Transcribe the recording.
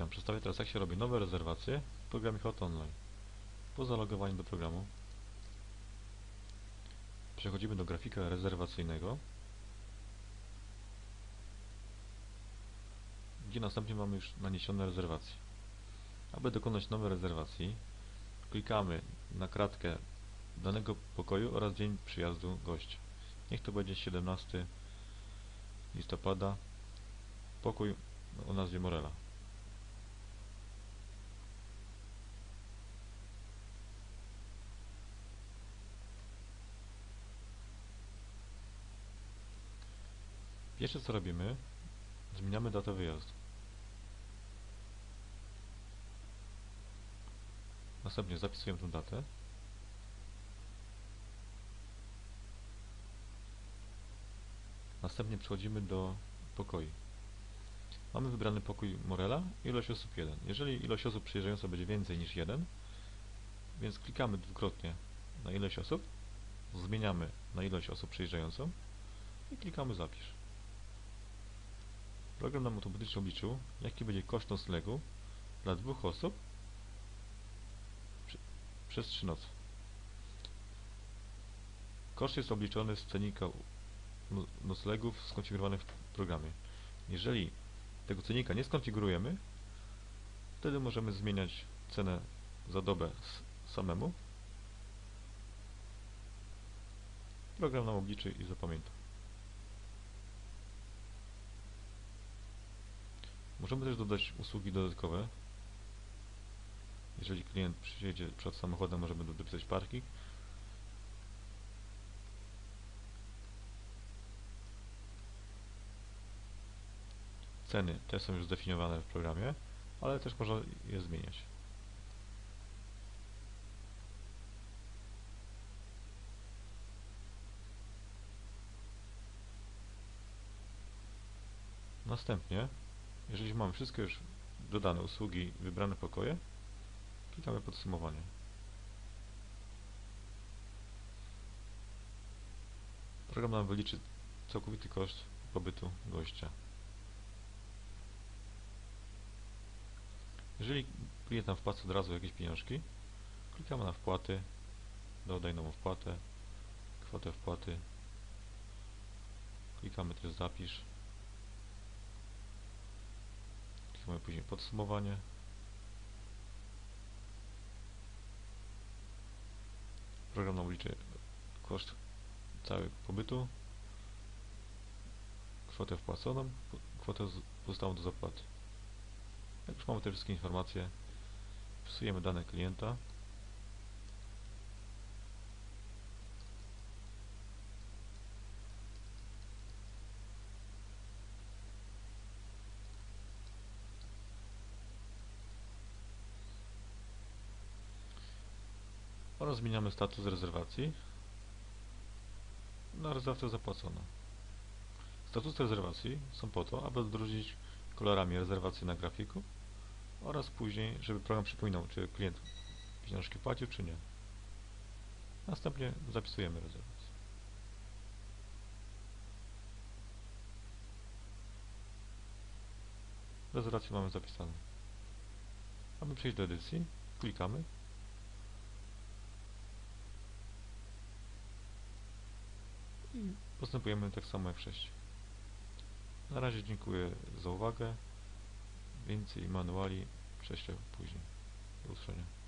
Witam, przedstawię teraz jak się robi nowe rezerwacje w programie Hot Online. Po zalogowaniu do programu przechodzimy do grafika rezerwacyjnego gdzie następnie mamy już naniesione rezerwacje. Aby dokonać nowej rezerwacji klikamy na kratkę danego pokoju oraz dzień przyjazdu gościa. Niech to będzie 17 listopada pokój o nazwie Morela. Pierwsze co robimy, zmieniamy datę wyjazdu. Następnie zapisujemy tę datę. Następnie przechodzimy do pokoi. Mamy wybrany pokój Morela, ilość osób 1. Jeżeli ilość osób przyjeżdżająca będzie więcej niż 1, więc klikamy dwukrotnie na ilość osób, zmieniamy na ilość osób przyjeżdżającą i klikamy zapisz. Program nam automatycznie obliczył, jaki będzie koszt noclegu dla dwóch osób przez 3 noce. Koszt jest obliczony z cenika no- noclegów skonfigurowanych w programie. Jeżeli tego cenika nie skonfigurujemy, wtedy możemy zmieniać cenę za dobę samemu. Program nam obliczy i zapamięta. Możemy też dodać usługi dodatkowe. Jeżeli klient przyjedzie przed samochodem, możemy dopisać parking. Ceny te są już zdefiniowane w programie, ale też można je zmieniać. Następnie, jeżeli mamy wszystkie już dodane usługi, wybrane pokoje, klikamy podsumowanie. Program nam wyliczy całkowity koszt pobytu gościa. Jeżeli klient nam wpłaca od razu jakieś pieniążki, klikamy na wpłaty, dodaj nową wpłatę, kwotę wpłaty, klikamy też zapisz, klikamy później podsumowanie, program nam liczy koszt całego pobytu, kwotę wpłaconą, kwotę pozostałą do zapłaty. Jak już mamy te wszystkie informacje, wpisujemy dane klienta. Oraz zmieniamy status rezerwacji na rezerwację zapłaconą. Statusy rezerwacji są po to, aby odróżnić kolorami rezerwację na grafiku oraz później, żeby program przypominał, czy klient pieniążki płacił, czy nie. Następnie zapisujemy rezerwację. Rezerwację mamy zapisaną. Aby przejść do edycji, klikamy. i postępujemy tak samo jak wcześniej. Na razie dziękuję za uwagę. Więcej manuali prześlę później. Do usłyszenia.